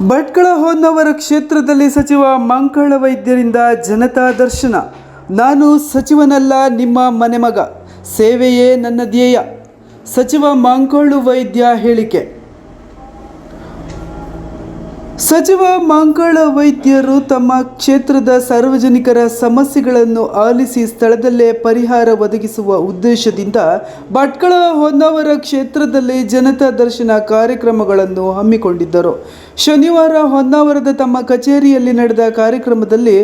ಭಟ್ಕಳ ಹೊನ್ನವರ ಕ್ಷೇತ್ರದಲ್ಲಿ ಸಚಿವ ಮಂಕಳ ವೈದ್ಯರಿಂದ ಜನತಾ ದರ್ಶನ. ನಾನು ಸಚಿವನಲ್ಲ, ನಿಮ್ಮ ಮನೆಮಗ. ಸೇವೆಯೇ ನನ್ನ ಧ್ಯೇಯ ಸಚಿವ ಮಂಕಳು ವೈದ್ಯ ಹೇಳಿಕೆ. ಸಚಿವ ಮಂಗಳ ವೈದ್ಯರು ತಮ್ಮ ಕ್ಷೇತ್ರದ ಸಾರ್ವಜನಿಕರ ಸಮಸ್ಯೆಗಳನ್ನು ಆಲಿಸಿ ಸ್ಥಳದಲ್ಲೇ ಪರಿಹಾರ ಒದಗಿಸುವ ಉದ್ದೇಶದಿಂದ ಭಟ್ಕಳ ಹೊನ್ನಾವರ ಕ್ಷೇತ್ರದಲ್ಲಿ ಜನತಾ ದರ್ಶನ ಕಾರ್ಯಕ್ರಮಗಳನ್ನು ಹಮ್ಮಿಕೊಂಡಿದ್ದರು. ಶನಿವಾರ ಹೊನ್ನಾವರದ ತಮ್ಮ ಕಚೇರಿಯಲ್ಲಿ ನಡೆದ ಕಾರ್ಯಕ್ರಮದಲ್ಲಿ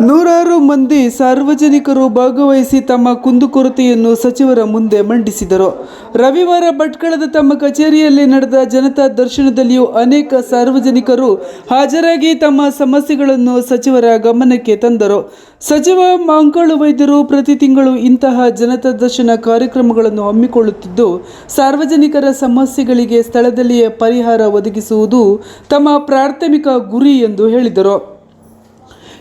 ನೂರಾರು ಮಂದಿ ಸಾರ್ವಜನಿಕರು ಭಾಗವಹಿಸಿ ತಮ್ಮ ಕುಂದುಕೊರತೆಯನ್ನು ಸಚಿವರ ಮುಂದೆ ಮಂಡಿಸಿದರು. ರವಿವಾರ ಭಟ್ಕಳದ ತಮ್ಮ ಕಚೇರಿಯಲ್ಲಿ ನಡೆದ ಜನತಾ ದರ್ಶನದಲ್ಲಿಯೂ ಅನೇಕ ಸಾರ್ವಜನಿಕರು ಹಾಜರಾಗಿ ತಮ್ಮ ಸಮಸ್ಯೆಗಳನ್ನು ಸಚಿವರ ಗಮನಕ್ಕೆ ತಂದರು. ಸಚಿವ ಮಂಕಳು ವೈದ್ಯರು ಪ್ರತಿ ತಿಂಗಳು ಇಂತಹ ಜನತಾ ದರ್ಶನ ಕಾರ್ಯಕ್ರಮಗಳನ್ನು ಹಮ್ಮಿಕೊಳ್ಳುತ್ತಿದ್ದು, ಸಾರ್ವಜನಿಕರ ಸಮಸ್ಯೆಗಳಿಗೆ ಸ್ಥಳದಲ್ಲಿಯೇ ಪರಿಹಾರ ಒದಗಿಸುವುದು ತಮ್ಮ ಪ್ರಾಥಮಿಕ ಗುರಿ ಎಂದು ಹೇಳಿದರು.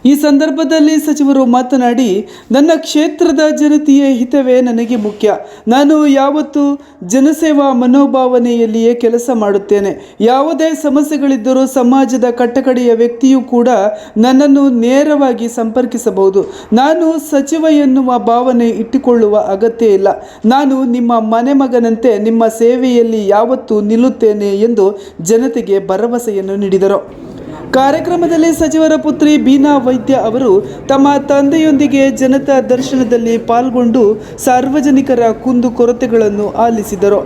ಈ ಸಂದರ್ಭದಲ್ಲಿ ಸಚಿವರು ಮಾತನಾಡಿ, ನನ್ನ ಕ್ಷೇತ್ರದ ಜನತೆಯ ಹಿತವೇ ನನಗೆ ಮುಖ್ಯ. ನಾನು ಯಾವತ್ತೂ ಜನಸೇವಾ ಮನೋಭಾವನೆಯಲ್ಲಿಯೇ ಕೆಲಸ ಮಾಡುತ್ತೇನೆ. ಯಾವುದೇ ಸಮಸ್ಯೆಗಳಿದ್ದರೂ ಸಮಾಜದ ಕಟ್ಟಕಡೆಯ ವ್ಯಕ್ತಿಯೂ ಕೂಡ ನನ್ನನ್ನು ನೇರವಾಗಿ ಸಂಪರ್ಕಿಸಬಹುದು. ನಾನು ಸಚಿವ ಎನ್ನುವ ಭಾವನೆ ಇಟ್ಟುಕೊಳ್ಳುವ ಅಗತ್ಯ ಇಲ್ಲ. ನಾನು ನಿಮ್ಮ ಮನೆ ಮಗನಂತೆ ನಿಮ್ಮ ಸೇವೆಯಲ್ಲಿ ಯಾವತ್ತೂ ನಿಲ್ಲುತ್ತೇನೆ ಎಂದು ಜನತೆಗೆ ಭರವಸೆಯನ್ನು ನೀಡಿದರು. ಕಾರ್ಯಕ್ರಮದಲ್ಲಿ ಸಚಿವರ ಪುತ್ರಿ ಬೀನಾ ವೈದ್ಯ ಅವರು ತಮ್ಮ ತಂದೆಯೊಂದಿಗೆ ಜನತಾ ದರ್ಶನದಲ್ಲಿ ಪಾಲ್ಗೊಂಡು ಸಾರ್ವಜನಿಕರ ಕುಂದುಕೊರತೆಗಳನ್ನು ಆಲಿಸಿದರು.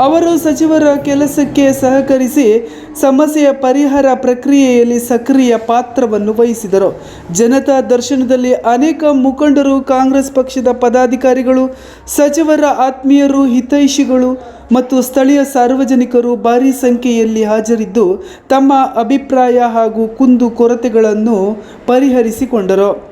ಅವರು ಸಚಿವರ ಕೆಲಸಕ್ಕೆ ಸಹಕರಿಸಿ ಸಮಸ್ಯೆಯ ಪರಿಹಾರ ಪ್ರಕ್ರಿಯೆಯಲ್ಲಿ ಸಕ್ರಿಯ ಪಾತ್ರವನ್ನು ವಹಿಸಿದರು. ಜನತಾ ದರ್ಶನದಲ್ಲಿ ಅನೇಕ ಮುಖಂಡರು, ಕಾಂಗ್ರೆಸ್ ಪಕ್ಷದ ಪದಾಧಿಕಾರಿಗಳು, ಸಚಿವರ ಆತ್ಮೀಯರು, ಹಿತೈಷಿಗಳು ಮತ್ತು ಸ್ಥಳೀಯ ಸಾರ್ವಜನಿಕರು ಭಾರೀ ಸಂಖ್ಯೆಯಲ್ಲಿ ಹಾಜರಿದ್ದು ತಮ್ಮ ಅಭಿಪ್ರಾಯ ಹಾಗೂ ಕುಂದು ಕೊರತೆಗಳನ್ನು ಪರಿಹರಿಸಿಕೊಂಡರು.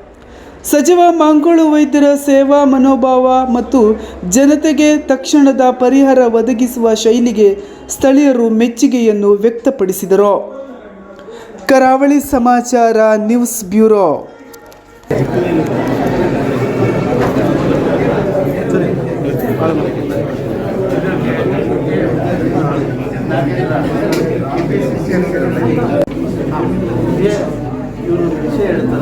ಸಚಿವ ಮಂಗಳೂ ವೈದ್ಯರ ಸೇವಾ ಮನೋಭಾವ ಮತ್ತು ಜನತೆಗೆ ತಕ್ಷಣದ ಪರಿಹಾರ ಒದಗಿಸುವ ಶೈಲಿಗೆ ಸ್ಥಳೀಯರು ಮೆಚ್ಚುಗೆಯನ್ನು ವ್ಯಕ್ತಪಡಿಸಿದರು. ಕರಾವಳಿ ಸಮಾಚಾರ ನ್ಯೂಸ್ ಬ್ಯೂರೋ. 就是不任的。